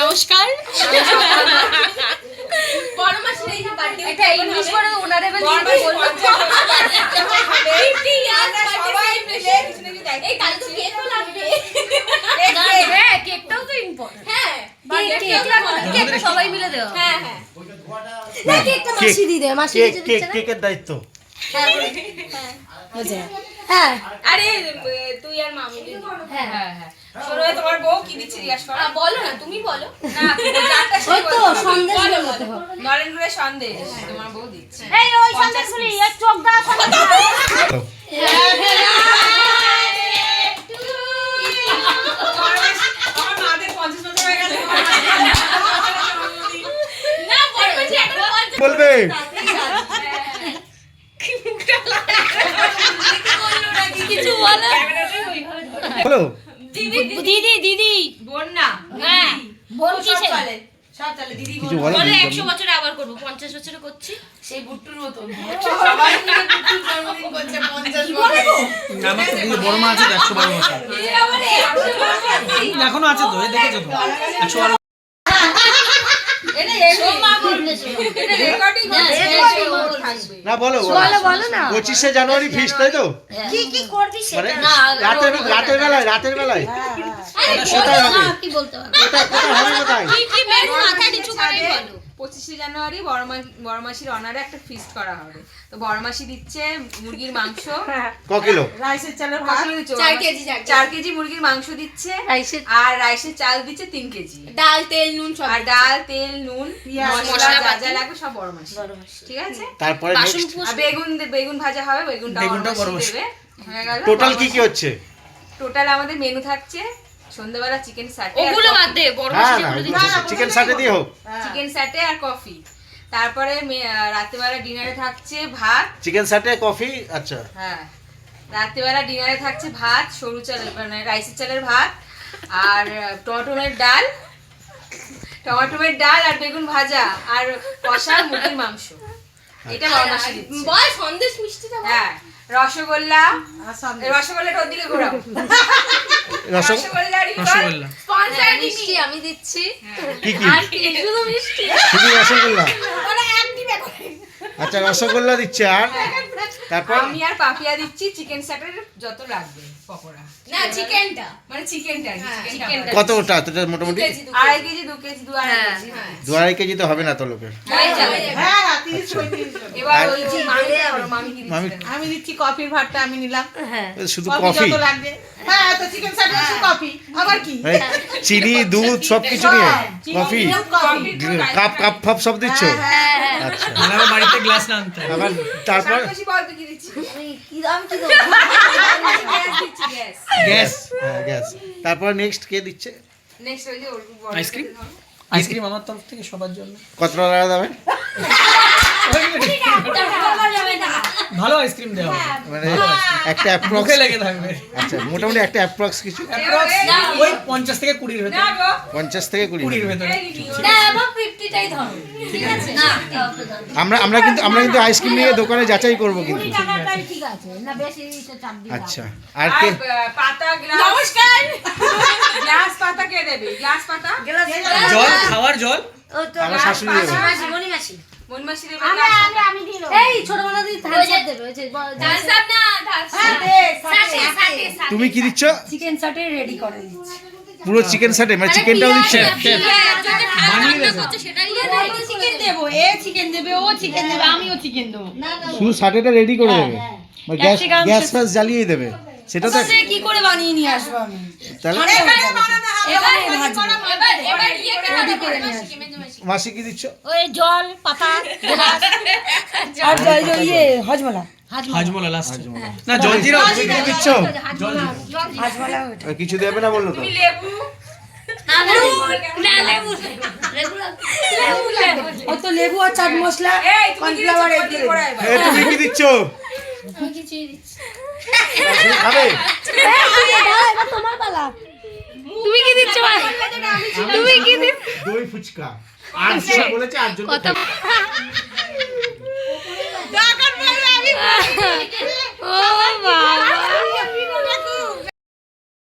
নমস্কার। বড় মাসির এই যে বার্থডে একটা ইংলিশ করে ওনারেবল হিন্দি বলব এই কাল তো কেক লাগবে। হ্যাঁ কেকটাও তো ইম্পর্টেন্ট হ্যাঁ সবাই মিলে দেওয়া হ্যাঁ হ্যাঁ। না কেকটা মাসি দিয়ে দেয় মাসি কেক দিতে কেক দিচ্ছে না? কেকের দায়িত্ব। হ্যাঁ আরে তুই আর মামি হ্যাঁ। হ্যাঁ হ্যাঁ তোমার বউ কি দিচ্ছে জিজ্ঞাস করো। বলো না তুমি বলো। না ওই তো সন্দেশ বলতে হবে। নরেন্দ্রের সন্দেশ তোমার বউ দিচ্ছে। এই ওই সন্দেশগুলি এর চোখ দা আমার মাদের পঞ্চাশ বছর হয়ে বলবে কিছু দিদি দিদি। বোন না হ্যাঁ বোন কি চলে বছরে আবার করব পঞ্চাশ বছরে করছি। সেই বুট্টুর মতো হ্যাঁ। এখনও আছে তো দেখেছ তো? না বলো বলো। বলো না। পঁচিশে জানুয়ারি ফিস তাই তো? কি কি করবি মানে সেটা রাতের রাতের বেলায় রাতের বেলায়? কোথায় হবে? না কি বলতে হবে? কোথায় কোথায় হবে কোথায়? কি কি মেনু মাথা নিচু করে বলো। পঁচিশে জানুয়ারি বড়মাসির অনারে একটা ফিস্ট করা হবে। তো বড়মাসি দিচ্ছে মুরগির মাংস। ক কিলো? রাইসের চালের চার কেজি, চার কেজি। চার কেজি মুরগির মাংস দিচ্ছে রাইসের আর রাইসের চাল দিচ্ছে তিন কেজি। ডাল তেল নুন সব আর ডাল তেল নুন মশলা যা। যা লাগবে সব বড় মাসি ঠিক আছে? তারপরে বেগুন বেগুন ভাজা হবে বেগুনটা বেগুনটাও বড় বড় মাসি মাসি। দেবে টোটাল কি কি হচ্ছে? টোটাল আমাদের মেনু থাকছে সন্ধ্যাবেলা চিকেন স্যাটে ওগুলো বাদ দে বড় হ্যাঁ না চিকেন সাথে দিয়ে হোক। চিকেন স্যাটে আর কফি তারপরে রাত্রেবেলা ডিনারে থাকছে ভাত। চিকেন সাথে কফি আচ্ছা। হ্যাঁ। রাত্রেবেলা ডিনারে থাকছে ভাত সরু চালের মানে রাইসের চালের ভাত আর টমেটোমের ডাল। টমেটোমের ডাল আর বেগুন ভাজা আর কষা মুরগির মাংস। এটা বড় বল সন্দেশ মিষ্টিটা হ্যাঁ। রসগোল্লা রসগোল্লাটা ওর দিকে ঘোরাও রসগোল্লা। রসগোল্লা মিষ্টি আমি দিচ্ছি। কি কি? আর শুধু মিষ্টি শুধু রসগোল্লা? আচ্ছা রসগোল্লা দিচ্ছে আর? তারপর? আমি আর পাপিয়া দিচ্ছি চিকেন স্যাটের যত লাগবে পকোড়া। না চিকেনটা মানে চিকেনটা চিকেনটা। কতটা তোটা মোটামুটি? আড়াই কেজি। দু কেজি দু আড়াই হ্যাঁ, কেজি। দু আড়াই কেজি তো হবে না তো লোকের। হয়ে যাবে এবার ওই যে মামি মামি আমি দিচ্ছি কফির ভাতটা আমি নিলাম। হ্যাঁ। শুধু কফি কফি? যত লাগবে। হ্যাঁ তো চিকেন স্যান্ডউইচ কফি আবার কি? চিনি দুধ সব কিছু নিয়ে? কফি কফি কাপ কাপ ফাপ সব দিচ্ছ? আচ্ছা। আমার বাড়িতে গ্লাস না আনতে। আবার তারপর? Gas gas. হ্যাঁ তারপর নেক্সট কে দিচ্ছে? নেক্সট আইসক্রিম আইসক্রিম আমার তরফ থেকে সবার জন্য। কত টাকা ভালো আইসক্রিম দেওয়া মানে একটা অ্যাপ্রক্স লেগে থাকবে। আচ্ছা মোটামুটি একটা অ্যাপ্রক্স কিছু? Approx ওই পঞ্চাশ থেকে কুড়ির ভেতরে। গো। পঞ্চাশ থেকে কুড়ি কুড়ির ভেতরে। না ধরো। ঠিক আছে। না আমরা আমরা কিন্তু আমরা কিন্তু আইসক্রিম নিয়ে দোকানে যাচাই করব কিন্তু। ঠিক আছে না বেশি চাপ দিই আচ্ছা আর আর কে পাতা গ্লাস। নমস্কার। গ্লাস পাতা কে দেবে? গ্লাস পাতা? জল খাওয়ার জল। আমার শাশুড়ি দেবে। মনি দেবে। দেবে তুমি কি দিচ্ছ? চিকেন সাটে রেডি করে দিচ্ছি। পুরো চিকেন সাটে মানে চিকেনটাও দিচ্ছে? বানিয়ে দেবে সেটাই চিকেন দেবো এ চিকেন দেবে ও চিকেন দেবে আমিও চিকেন দেবো। শুধু সাটেটা রেডি করে দেবে? মানে গ্যাস গ্যাস ফ্যাস জ্বালিয়ে দেবে। সেটা তো কি করে বানিয়ে নিয়ে আসব আমি? তাহলে মাসি কি দিচ্ছ? ওই জল পাতা আর ইয়ে হজমলা। হাজমোলা। লাস্ট না জল জিরা কি দিচ্ছ। আর কিছু দেবে না বলল তো? লেবু? না লেবু? না লেবু লেবু লেবু লেবু ও তো লেবু আর চাট মশলা এই তুমি কি দিচ্ছ? তুমি কি দিচ্ছ? আমি কিছুই দিচ্ছি তুমি খাবে এবার তোমার পালা। তুমি কি দিচ্ছ? তুমি কি দই ফুচকা। বলেছে আর জন ও বাবা